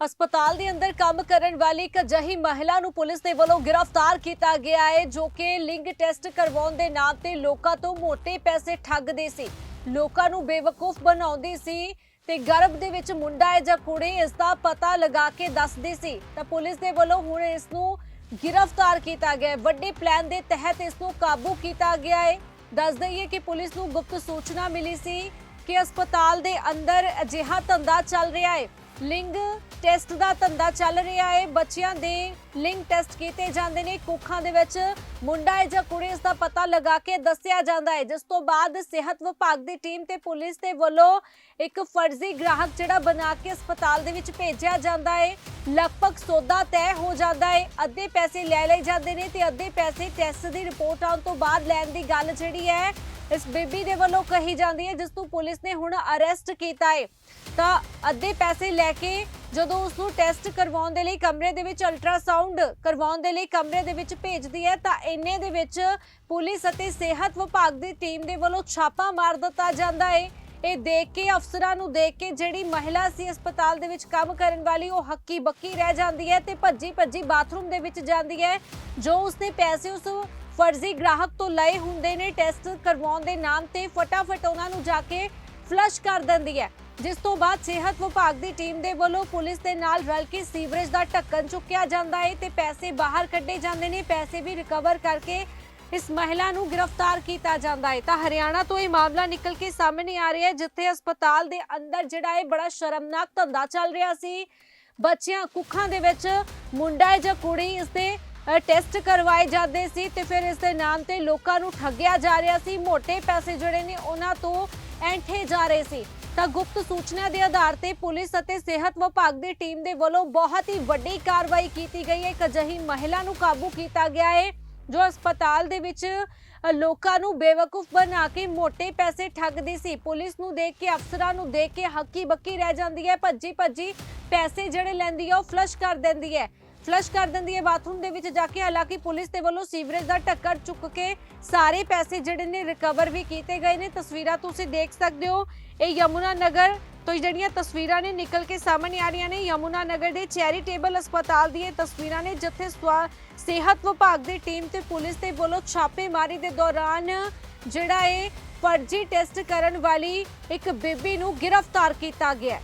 ਹਸਪਤਾਲ ਦੇ ਅੰਦਰ ਕੰਮ ਕਰਨ ਵਾਲੀ ਇੱਕ ਅਜਿਹੀ ਮਹਿਲਾ ਨੂੰ ਪੁਲਿਸ ਦੇ ਵੱਲੋਂ ਗ੍ਰਿਫਤਾਰ ਕੀਤਾ ਗਿਆ ਹੈ, ਜੋ ਕਿ ਲਿੰਗ ਟੈਸਟ ਕਰਵਾਉਣ ਦੇ ਨਾਮ ਤੇ ਲੋਕਾਂ ਤੋਂ ਮੋٹے ਪੈਸੇ ਠੱਗਦੀ ਸੀ। ਲੋਕਾਂ ਨੂੰ ਬੇਵਕੂਫ ਬਣਾਉਂਦੀ ਸੀ ਤੇ ਗਰਭ ਦੇ ਵਿੱਚ ਮੁੰਡਾ ਹੈ ਜਾਂ ਕੁੜੀ, ਇਸ ਦਾ ਪਤਾ ਲਗਾ ਕੇ ਦੱਸਦੀ ਸੀ। ਤਾਂ ਪੁਲਿਸ ਦੇ ਵੱਲੋਂ ਹੁਣ ਇਸ ਨੂੰ ਗ੍ਰਿਫਤਾਰ ਕੀਤਾ ਗਿਆ ਹੈ। ਵੱਡੇ ਪਲਾਨ ਦੇ ਤਹਿਤ ਇਸ ਨੂੰ ਕਾਬੂ ਕੀਤਾ ਗਿਆ ਹੈ। ਦੱਸ ਦਈਏ ਕਿ ਪੁਲਿਸ ਨੂੰ ਗੁਪਤ ਸੂਚਨਾ ਮਿਲੀ ਸੀ ਕਿ ਹਸਪਤਾਲ ਦੇ ਅੰਦਰ ਅਜਿਹਾ ਧੰਦਾ ਚੱਲ ਰਿਹਾ ਹੈ। ਲਿੰਗ ਟੈਸਟ ਦਾ ਧੰਦਾ ਚੱਲ ਰਿਹਾ ਹੈ। ਬੱਚਿਆਂ ਦੇ ਲਿੰਗ ਟੈਸਟ ਕੀਤੇ ਜਾਂਦੇ ਨੇ। ਕੁੱਖਾਂ ਦੇ ਵਿੱਚ ਮੁੰਡਾ ਹੈ ਜਾਂ ਕੁੜੀ, ਇਸ ਦਾ ਪਤਾ ਲਗਾ ਕੇ ਦੱਸਿਆ ਜਾਂਦਾ ਹੈ। ਜਿਸ ਤੋਂ ਬਾਅਦ ਸਿਹਤ ਵਿਭਾਗ ਦੀ ਟੀਮ ਤੇ ਪੁਲਿਸ ਦੇ ਵੱਲੋਂ ਇੱਕ ਫਰਜ਼ੀ ਗ੍ਰਾਹਕ ਜਿਹੜਾ ਬਣਾ ਕੇ ਹਸਪਤਾਲ ਦੇ ਵਿੱਚ ਭੇਜਿਆ ਜਾਂਦਾ ਹੈ। ਲਗਭਗ ਸੌਦਾ ਤੈਅ ਹੋ ਜਾਂਦਾ ਹੈ। ਅੱਧੇ ਪੈਸੇ ਲੈ ਲਏ ਜਾਂਦੇ ਨੇ ਤੇ ਅੱਧੇ ਪੈਸੇ ਟੈਸਟ ਦੀ ਰਿਪੋਰਟ ਆਉਣ ਤੋਂ ਬਾਅਦ ਲੈਣ ਦੀ ਗੱਲ ਜਿਹੜੀ ਹੈ ਇਸ ਬੇਬੀ ਦੇ ਵੱਲੋਂ ਕਹੀ ਜਾਂਦੀ ਹੈ, ਜਿਸ ਨੂੰ ਪੁਲਿਸ ਨੇ ਹੁਣ ਅਰੈਸਟ ਕੀਤਾ ਹੈ ਤਾਂ ਅੱਧੇ ਪੈਸੇ ਲੈ ਕੇ ਜਦੋਂ ਉਸ ਨੂੰ ਟੈਸਟ ਕਰਵਾਉਣ ਦੇ ਲਈ ਕਮਰੇ ਦੇ ਵਿੱਚ ਅਲਟਰਾਸਾਊਂਡ ਕਰਵਾਉਣ ਦੇ ਲਈ ਕਮਰੇ ਦੇ ਵਿੱਚ ਭੇਜਦੀ ਹੈ, ਤਾਂ ਇੰਨੇ ਦੇ ਵਿੱਚ ਪੁਲਿਸ ਅਤੇ ਸਿਹਤ ਵਿਭਾਗ ਦੀ ਟੀਮ ਦੇ ਵੱਲੋਂ ਛਾਪਾ ਮਾਰ ਦਿੱਤਾ ਜਾਂਦਾ ਹੈ ਇਹ ਦੇਖ ਕੇ, ਅਫਸਰਾਂ ਨੂੰ ਦੇਖ ਕੇ ਜਿਹੜੀ ਮਹਿਲਾ ਸੀ ਹਸਪਤਾਲ ਦੇ ਵਿੱਚ ਕੰਮ ਕਰਨ ਵਾਲੀ, ਉਹ ਹੱਕੀ ਬੱਕੀ ਰਹਿ ਜਾਂਦੀ ਹੈ ਤੇ ਭੱਜੀ ਭੱਜੀ ਬਾਥਰੂਮ ਦੇ ਵਿੱਚ ਜਾਂਦੀ ਹੈ। ਜੋ ਉਸਨੇ ਪੈਸੇ ਉਸ ਫਰਜ਼ੀ ਗ੍ਰਾਹਕ ਤੋਂ ਲਏ ਹੁੰਦੇ ਨੇ ਟੈਸਟ ਕਰਵਾਉਣ ਦੇ ਨਾਮ ਤੇ ਫਟਾਫਟ ਉਹਨਾਂ ਨੂੰ ਜਾ ਕੇ ਫਲਸ਼ ਕਰ ਦਿੰਦੀ ਹੈ। ਜਿਸ ਤੋਂ ਬਾਅਦ ਸਿਹਤ ਵਿਭਾਗ ਦੀ ਟੀਮ ਦੇ ਵੱਲੋਂ ਪੁਲਿਸ ਦੇ ਨਾਲ ਰਲ ਕੇ ਸੀਵਰੇਜ ਦਾ ਢੱਕਣ ਚੁੱਕਿਆ ਜਾਂਦਾ ਹੈ ਤੇ ਪੈਸੇ ਬਾਹਰ ਕੱਢੇ ਜਾਂਦੇ ਨੇ। ਪੈਸੇ ਵੀ ਰਿਕਵਰ ਕਰਕੇ ਇਸ ਮਹਿਲਾ ਨੂੰ ਗ੍ਰਿਫਤਾਰ ਕੀਤਾ ਜਾਂਦਾ ਹੈ। ਤਾਂ ਹਰਿਆਣਾ ਤੋਂ ਇਹ ਮਾਮਲਾ ਨਿਕਲ ਕੇ ਸਾਹਮਣੇ ਆ ਰਿਹਾ ਹੈ, ਜਿੱਥੇ ਹਸਪਤਾਲ ਦੇ ਅੰਦਰ ਜਿਹੜਾ ਹੈ ਬੜਾ ਸ਼ਰਮਨਾਕ ਧੰਦਾ ਚੱਲ ਰਿਹਾ ਸੀ। ਬੱਚਿਆਂ, ਕੁੱਖਾਂ ਦੇ ਵਿੱਚ ਮੁੰਡਾ ਹੈ ਜਾਂ ਕੁੜੀ, ਇਸ ਦੇ ਟੈਸਟ ਕਰਵਾਏ ਜਾਂਦੇ ਸੀ ਤੇ ਫਿਰ ਇਸ ਦੇ ਨਾਮ ਤੇ ਲੋਕਾਂ ਨੂੰ ਠੱਗਿਆ ਜਾ ਰਿਹਾ ਸੀ। ਮੋٹے ਪੈਸੇ ਜਿਹੜੇ ਨੇ ਉਹਨਾਂ ਤੋਂ ਐਂਠੇ ਜਾ ਰਹੇ ਸੀ। ਤਾਂ ਗੁਪਤ ਸੂਚਨਾ ਦੇ ਆਧਾਰ ਤੇ ਪੁਲਿਸ ਅਤੇ ਸਿਹਤ ਵਿਭਾਗ ਦੀ ਟੀਮ ਦੇ ਵੱਲੋਂ ਬਹੁਤ ਹੀ ਵੱਡੀ ਕਾਰਵਾਈ ਕੀਤੀ ਗਈ ਹੈ। ਇੱਕ ਅਜਹੀ ਮਹਿਲਾ ਨੂੰ ਕਾਬੂ ਕੀਤਾ ਗਿਆ ਹੈ, ਜੋ ਹਸਪਤਾਲ ਦੇ ਵਿੱਚ ਲੋਕਾਂ ਨੂੰ ਬੇਵਕੂਫ ਬਣਾ ਕੇ ਮੋٹے ਪੈਸੇ ਠੱਗਦੀ ਸੀ। ਪੁਲਿਸ ਨੂੰ ਦੇਖ ਕੇ, ਅਫਸਰਾਂ ਨੂੰ ਦੇਖ ਕੇ ਹੱਕੀ ਬੱਕੀ ਰਹਿ ਜਾਂਦੀ ਹੈ। ਭੱਜੀ ਭੱਜੀ ਪੈਸੇ ਜਿਹੜੇ ਲੈਂਦੀ ਹੈ, ਉਹ ਫਲਸ਼ ਕਰ ਦਿੰਦੀ ਹੈ। ਫਲਸ਼ ਕਰ ਦਿੰਦੀ ਹੈ ਬਾਥਰੂਮ ਦੇ ਵਿੱਚ ਜਾ ਕੇ। ਹਾਲਾਂਕਿ ਪੁਲਿਸ ਦੇ ਵੱਲੋਂ ਸੀਵਰੇਜ ਦਾ ਟੱਕਰ ਚੁੱਕ ਕੇ ਸਾਰੇ ਪੈਸੇ ਜਿਹੜੇ ਨੇ ਰਿਕਵਰ ਵੀ ਕੀਤੇ ਗਏ ਨੇ। ਤਸਵੀਰਾਂ ਤੁਸੀਂ ਦੇਖ ਸਕਦੇ ਹੋ। ਇਹ ਯਮੁਨਾ ਨਗਰ ਤੋਂ ਜਿਹੜੀਆਂ ਤਸਵੀਰਾਂ ਨੇ ਨਿਕਲ ਕੇ ਸਾਹਮਣੇ ਆ ਰਹੀਆਂ ਨੇ। ਯਮੁਨਾ ਨਗਰ ਦੇ ਚੈਰੀਟੇਬਲ ਹਸਪਤਾਲ ਦੀਆਂ ਤਸਵੀਰਾਂ ਨੇ, ਜਿੱਥੇ ਸਵਾ- ਸਿਹਤ ਵਿਭਾਗ ਦੀ ਟੀਮ ਤੇ ਪੁਲਿਸ ਦੇ ਵੱਲੋਂ ਛਾਪੇਮਾਰੀ ਦੇ ਦੌਰਾਨ ਜਿਹੜਾ ਇਹ ਫਰਜ਼ੀ ਟੈਸਟ ਕਰਨ ਵਾਲੀ ਇੱਕ ਬੀਬੀ ਨੂੰ ਗ੍ਰਿਫਤਾਰ ਕੀਤਾ ਗਿਆ ਹੈ।